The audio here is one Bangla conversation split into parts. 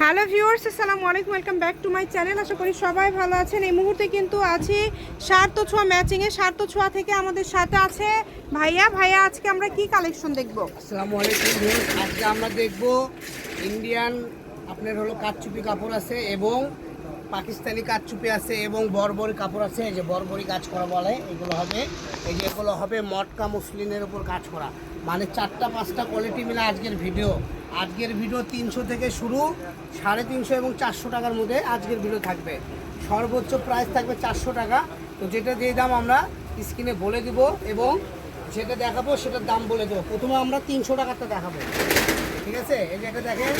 হ্যালো ভিউয়ার্স, আসসালামু আলাইকুম, welcome back to my channel. আশা করি সবাই ভালো আছেন। এই মুহূর্তে কিন্তু আছি সার্থ ছোঁয়া ম্যাচিংয়ে সার্থ ছোঁয়া থেকে আমাদের সাথে আছে ভাইয়া। ভাইয়া, আজকে আমরা কি কালেকশন দেখব? আসসালামু আলাইকুম আজকে আমরা দেখব ইন্ডিয়ান আপনার হলো কাঠচুপি কাপড় আছে এবং পাকিস্তানি কাঠচুপি আছে এবং বরবরি কাপড় আছে। এই যে বরবরি কাজ করা বলে, এগুলো হবে। এই যে এগুলো হবে মটকা মুসলিনের উপর কাজ করা। মানে চারটা, পাঁচটা কোয়ালিটি মিলে আজকের ভিডিও আজকের ভিডিও তিনশো থেকে শুরু, সাড়ে তিনশো এবং চারশো টাকার মধ্যে আজকের ভিডিও থাকবে। সর্বোচ্চ প্রাইস থাকবে চারশো টাকা। তো যেটা দিয়ে দাম আমরা স্ক্রিনে বলে দিব এবং যেটা দেখাবো সেটার দাম বলে দেবো। প্রথমে আমরা তিনশো টাকারটা দেখাবো। ঠিক আছে? এই যে দেখেন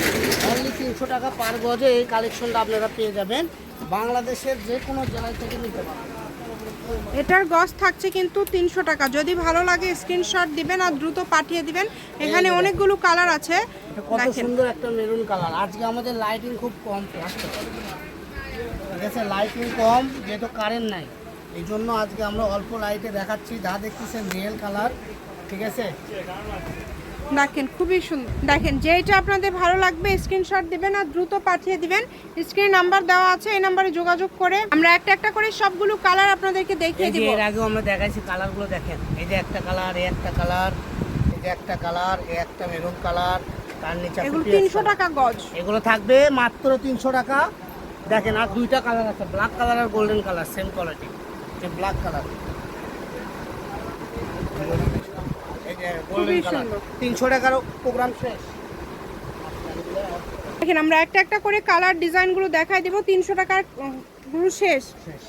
অনলি তিনশো টাকা পার গজে এই কালেকশনটা আপনারা পেয়ে যাবেন। বাংলাদেশের যে কোনো জেলায় থেকে নিতে পারবেন এটার গজ থাকছে কিন্তু তিনশো টাকা। যদি ভালো লাগে স্ক্রিনশট দিবেন আর দ্রুত পাঠিয়ে দিবেন। এখানে অনেকগুলো কালার আছে। কত সুন্দর একটা মেরুন কালার আজকে আমাদের লাইটিং খুব কম ঠিক আছে? লাইটিং কম যেহেতু কারেন্ট নাই। এই জন্য আজকে আমরা অল্প লাইটে দেখাচ্ছি। যা দেখতেছেন রিয়েল কালার ঠিক আছে? দেখেন খুবই সুন্দর। দেখেন যেটা আপনাদের ভালো লাগবে স্ক্রিনশট দিবেন আর দ্রুত পাঠিয়ে দিবেন। স্ক্রিন নাম্বার দেওয়া আছে এই নাম্বারে যোগাযোগ করে আমরা একটা একটা করে সবগুলো কালার আপনাদেরকে দেখিয়ে দিব। এর আগেও আমরা দেখাইছি কালারগুলো দেখেন। এই যে একটা কালার এই একটা কালার এই যে একটা কালার এই একটা মেরুন কালার তার নিচে এগুলো পেঁয়াজ তিনশো কালার। টাকা গজ। এগুলো থাকবে মাত্র তিনশো টাকা। দেখেন আর দুইটা কালার আছে ব্ল্যাক কালার আর গোল্ডেন কালার সেম কোয়ালিটি যে ব্ল্যাক কালার খুবই সুন্দর। তিনশো টাকার প্রোগ্রাম শেষ দেখেন আমরা একটা একটা করে কালার ডিজাইনগুলো দেখাই দেবো তিনশো টাকারগুলো শেষ।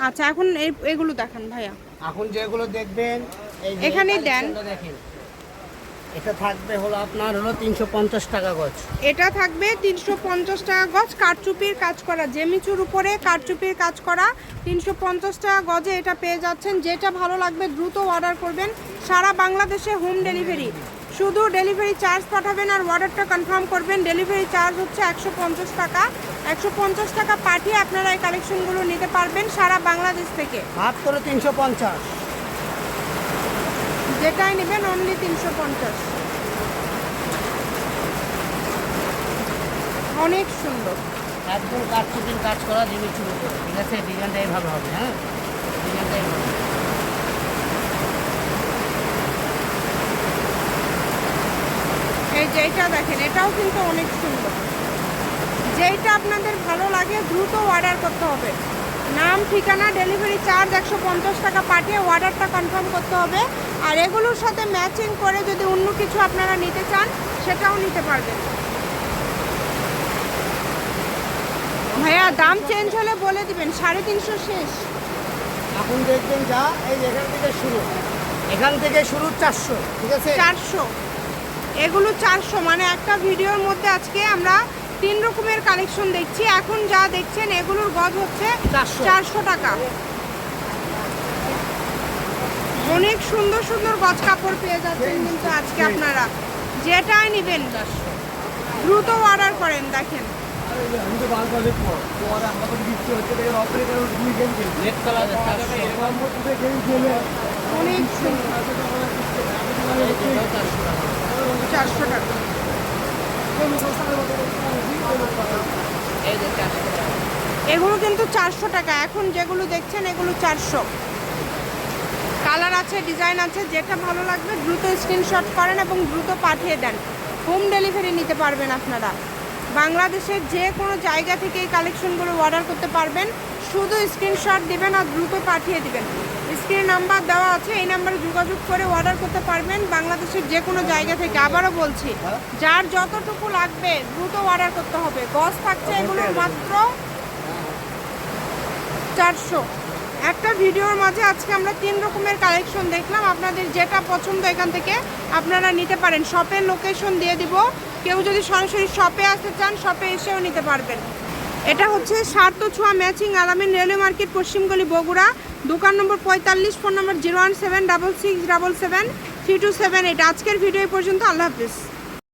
আচ্ছা এখন এগুলো দেখান ভাইয়া এখন যেগুলো দেখবেন এখানে দেন। দেখেন এটা থাকবে হলো আপনার হলো তিনশো পঞ্চাশ টাকা গজ। এটা থাকবে তিনশো পঞ্চাশ টাকা গজ। কারচুপির কাজ করা জেমিচুর উপরে কারচুপির কাজ করা তিনশো পঞ্চাশ টাকা গজে এটা পেয়ে যাচ্ছেন। যেটা ভালো লাগবে দ্রুত অর্ডার করবেন। সারা বাংলাদেশে হোম ডেলিভারি শুধু ডেলিভারি চার্জ পাঠাবেন আর অর্ডারটা কনফার্ম করবেন। ডেলিভারি চার্জ হচ্ছে একশো পঞ্চাশ টাকা। একশো পঞ্চাশ টাকা পাঠিয়ে আপনারা এই কালেকশনগুলো নিতে পারবেন সারা বাংলাদেশ থেকে। মাত্র তিনশো পঞ্চাশ। যেটাই নেবেন অনলি তিনশো পঞ্চাশ। অনেক সুন্দর। একদম কাঠচুপির কাজ করা জিনিস শুরু করে ঠিক আছে? ডিজাইনটা এইভাবে হবে হ্যাঁ? ডিজাইনটা এইভাবে এই যে এটা দেখেন এটাও কিন্তু অনেক সুন্দর। যেইটা আপনাদের ভালো লাগে দ্রুত অর্ডার করতে হবে। নাম ঠিকানা ডেলিভারি চার্জ একশো পঞ্চাশ টাকা পাঠিয়ে অর্ডারটা কনফার্ম করতে হবে। আর এগুলোর সাথে ম্যাচিং করে যদি অন্য কিছু আপনারা নিতে চান সেটাও নিতে পারবেন। ভাইয়া দাম চেঞ্জ হলে বলে দিবেন সাড়ে তিনশো শেষ। এখন দেখবেন যা এই এখান থেকে শুরু। এখান থেকে শুরু চারশো ঠিক আছে? চারশো। এগুলো চারশো মানে একটা ভিডিওর মধ্যে আজকে আমরা তিন রকমের কালেকশন দেখছি। এখন যা দেখছেন এগুলোর গজ হচ্ছে 400 চারশো টাকা। অনেক সুন্দর সুন্দর গজ কাপড় পেয়ে যাচ্ছেন কিন্তু আজকে আপনারা। যেটাই নেবেন দ্রুত অর্ডার করেন দেখেন। অনেক সুন্দর। চারশো টাকা। এগুলো কিন্তু চারশো টাকা। এখন যেগুলো দেখছেন, এগুলো চারশো। কালার আছে, ডিজাইন আছে, যেটা ভালো লাগবে দ্রুত স্ক্রিনশট করেন এবং দ্রুত পাঠিয়ে দেন। হোম ডেলিভারি নিতে পারবেন আপনারা। বাংলাদেশের যে কোনো জায়গা থেকে এই কালেকশনগুলো অর্ডার করতে পারবেন। শুধু স্ক্রিনশট দিবেন আর দ্রুত পাঠিয়ে দিবেন। স্ক্রিন নাম্বার দেওয়া আছে এই নাম্বারে যোগাযোগ করে অর্ডার করতে পারবেন বাংলাদেশের যে কোনো জায়গা থেকে। আবারও বলছি যার যতটুকু লাগবে দ্রুত অর্ডার করতে হবে। গজ থাকছে এগুলো মাত্র চারশো। একটা ভিডিওর মাঝে আজকে আমরা তিন রকমের কালেকশন দেখলাম। আপনাদের যেটা পছন্দ এখান থেকে আপনারা নিতে পারেন। শপের লোকেশন দিয়ে দিব। কেউ যদি সরাসরি শপে আসতে চান শপে এসেও নিতে পারবেন। এটা হচ্ছে সার্ত ছোঁয়া ম্যাচিং আলামিন রেলওয়ে মার্কেট পশ্চিমগলি বগুড়া। দোকান নম্বর পঁয়তাল্লিশ, phone number zero one seven double six double seven three two seven eight. আজকের ভিডিও পর্যন্ত, আল্লাহ হাফিজ।